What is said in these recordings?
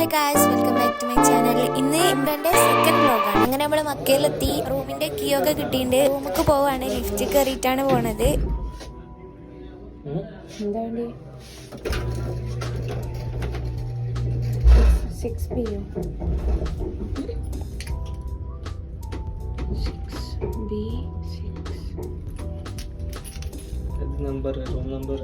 Hi guys welcome back to my channel ഇന്ന് ഇമ്രന്റെ second വ്ലോഗാണ് അങ്ങനെ നമ്മൾ മക്കയിലെത്തി. റൂമിന്റെ കീ ഒക്കെ കിട്ടിയിട്ടുണ്ട് റൂമിക്ക് പോവാണ്. ലിഫ്റ്റ് കയറിയിട്ടാണ് പോണത്. Six P U B six number room number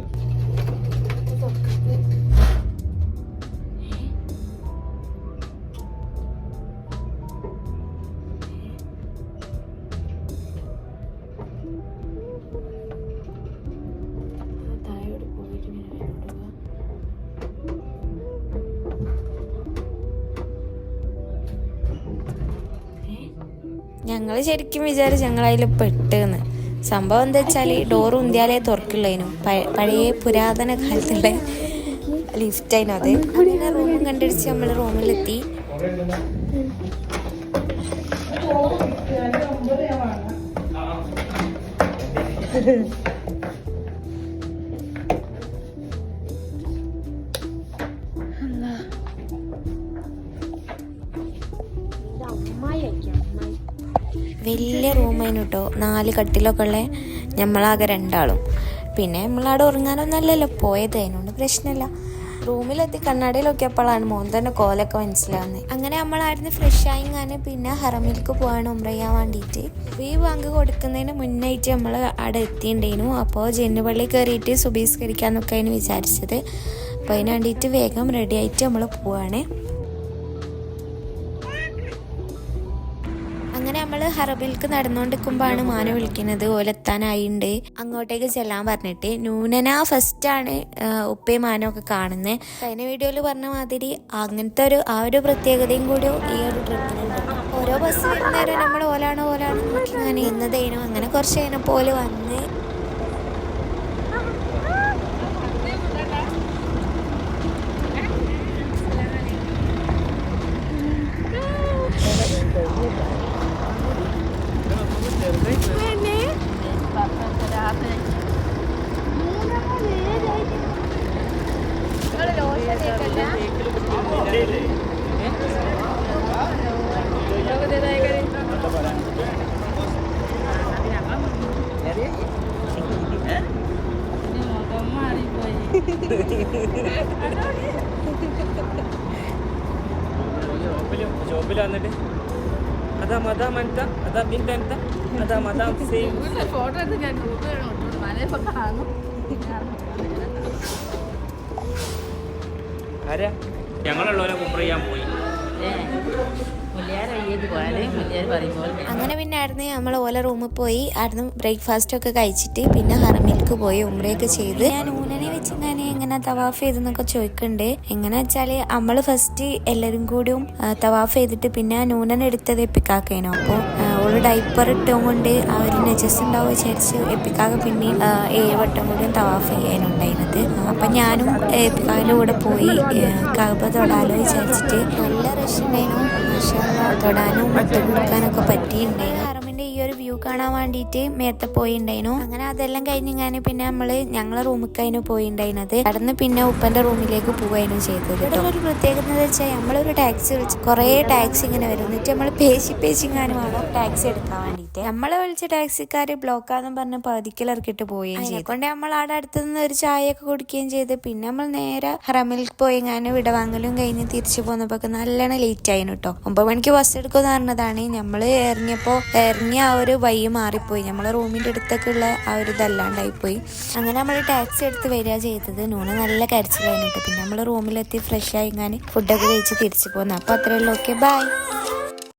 ഞങ്ങൾ ശരിക്കും വിചാരിച്ചു അതിൽ പെട്ടെന്ന്. സംഭവം എന്താ വെച്ചാൽ ഡോർ ഉന്തിയാലേ തുറക്കുള്ളതിനും പഴയ പുരാതന കാലത്തുള്ള ലിഫ്റ്റ് അതിനും അത്. അങ്ങനെ റൂം കണ്ടുപിടിച്ച് നമ്മൾ റൂമിലെത്തി വലിയ റൂമായിരുന്നു കേട്ടോ നാല് കട്ടിലൊക്കെ ഉള്ള നമ്മളാകെ രണ്ടാളും. പിന്നെ നമ്മളവിടെ ഉറങ്ങാനൊന്നും അല്ലല്ലോ. പോയത് അതിനോണ്ട് പ്രശ്നമില്ല. റൂമിലെത്തി കണ്ണാടിയിലൊക്കെയപ്പോഴാണ് മോൻ തന്നെ കോലൊക്കെ മനസ്സിലാവുന്നത് അങ്ങനെ നമ്മളായിരുന്നു ഫ്രഷ് ആയിങ്ങാന് പിന്നെ ഹറമിലേക്ക് പോവാണ് ഉമ്ര ചെയ്യാൻ വേണ്ടിയിട്ട് ഈ ബാങ്ക് കൊടുക്കുന്നതിന് മുന്നായിട്ട് നമ്മൾ അവിടെ എത്തിയിട്ടുണ്ടായിരുന്നു അപ്പോൾ ജെന്നുപള്ളി കയറിയിട്ട് സുബീസ്കരിക്കാന്നൊക്കെ അതിന് വിചാരിച്ചത്. അപ്പോൾ അതിന് വേണ്ടിയിട്ട് വേഗം റെഡി ആയിട്ട് നമ്മൾ പോവാണ്. അങ്ങനെ നമ്മൾ ഹറബിൽക്ക് നടന്നുകൊണ്ടിരിക്കുമ്പോഴാണ് മാന വിളിക്കുന്നത്. ഓലെത്താനായിണ്ട് അങ്ങോട്ടേക്ക് ചെല്ലാൻ പറഞ്ഞിട്ട് നൂനന ഫസ്റ്റ് ആണ് ഉപ്പയും ഒക്കെ കാണുന്നത് കഴിഞ്ഞ വീഡിയോയിൽ പറഞ്ഞ മാതിരി അങ്ങനത്തെ ഒരു ആ ഒരു പ്രത്യേകതയും കൂടി ഈ ഒരു ട്രിപ്പിനുണ്ട് ഓരോ ബസ് വരുന്നേരം നമ്മൾ ഓലാണോ ഓലാണോ നോക്കി അങ്ങനെ ഇന്നതേനു അങ്ങനെ കുറച്ച് കഴിഞ്ഞപ്പോൾ പോലെ വന്ന് ജോബിൽ വന്നിട്ട് അതാ മതാ മനത്ത അതാ ബിന്ദ എന്താ അതാ മതാ സെയിം ഫോട്ടോ എടുത്ത് ഞാൻ ഗ്രൂപ്പിൽ മലയൊക്കെ കാണും ആരാ? ഞങ്ങളുള്ളവരെ കുമ്പർ ചെയ്യാൻ പോയി. അങ്ങനെ പിന്നെ ആയിരുന്നു നമ്മൾ ഓല റൂമിൽ പോയി ആയിരുന്നു ബ്രേക്ക്ഫാസ്റ്റ് ഒക്കെ കഴിച്ചിട്ട് പിന്നെ ഹറമിൽക്ക് പോയി ഉമ്രയൊക്കെ ചെയ്ത്. ഞാൻ ഊനനെ എങ്ങനെ തവാഫ് ചെയ്തെന്നൊക്കെ ചോദിക്കണ്ടേ. എങ്ങനെ വെച്ചാൽ നമ്മൾ ഫസ്റ്റ് എല്ലാരും കൂടിയും തവാഫ് ചെയ്തിട്ട് പിന്നെ നൂനൻ എടുത്തത് എപ്പിക്കാക്കേനു. അപ്പോൾ ഓൾ ഡൈപ്പർ ഇട്ടും കൊണ്ട് ആ ഒരു നെജസ് ഉണ്ടാവും വിചാരിച്ച് എപ്പിക്കാക്ക പിന്നെ ഏഴ് വട്ടം കൂടിയും തവാഫ് ചെയ്യാനുണ്ടായിരുന്നത് അപ്പൊ ഞാനും എപ്പിക്കാവിന്റെ കൂടെ പോയി കബ തൊടാലോ വിചാരിച്ചിട്ട് നല്ല റഷ് ഉണ്ടായിരുന്നു മാഷാ തൊടാനും മുട്ട കൊടുക്കാനൊക്കെ പറ്റിയിട്ടുണ്ടായിരുന്നു കാണാൻ വേണ്ടിയിട്ട് മേത്തെ പോയിണ്ടായിരുന്നു അങ്ങനെ അതെല്ലാം കഴിഞ്ഞ് ഞാൻ പിന്നെ നമ്മൾ ഞങ്ങളെ റൂമിക്കായിരുന്നു പോയിണ്ടായിരുന്നത് കടന്ന് പിന്നെ ഉപ്പന്റെ റൂമിലേക്ക് പോവായിരുന്നു ചെയ്തത് ഒരു പ്രത്യേകത എന്ന് വെച്ചാൽ നമ്മളൊരു ടാക്സി വിളിച്ച് കുറേ ടാക്സി ഇങ്ങനെ വരും. എന്നിട്ട് നമ്മൾ പേശി പേശിങ്ങാനും വേണം ടാക്സി എടുക്കാൻ വേണ്ടിയിട്ട് നമ്മളെ വിളിച്ച ടാക്സിക്കാർ ബ്ലോക്കാന്നും പറഞ്ഞ് പതിക്കൽ ഇറക്കിട്ട് പോവുകയും ചെയ്തു. കൊണ്ട് നമ്മൾ അവിടെ അടുത്ത് നിന്ന് ഒരു ചായയൊക്കെ കുടിക്കുകയും ചെയ്ത്. പിന്നെ നമ്മൾ നേരെ ഹറമിൽ പോയി ഞാൻ വിടവാങ്ങലും കഴിഞ്ഞ് തിരിച്ചു പോന്നപ്പോൾ നല്ലോണം ലേറ്റ് ആയിരുന്നു കേട്ടോ ഒമ്പത് മണിക്ക് ബസ് എടുക്കുമെന്ന് പറഞ്ഞതാണ്. നമ്മൾ ഇറങ്ങിയപ്പോൾ ഇറങ്ങിയ ആ ഒരു വഴി മാറിപ്പോയി. നമ്മളെ റൂമിന്റെ അടുത്തൊക്കെ ഉള്ള ആ ഒരു ഇതല്ലാണ്ടായി പോയി അങ്ങനെ നമ്മൾ ടാക്സി എടുത്ത് വരിക ചെയ്തത്. നൂന നല്ല കരച്ചിലായിരുന്നു പിന്നെ നമ്മൾ റൂമിലെത്തി ഫ്രഷ് ആയി ഞാൻ ഫുഡൊക്കെ കഴിച്ച് തിരിച്ചു പോകുന്നു അപ്പൊ അത്രയുള്ളൂ ഓക്കെ ബൈ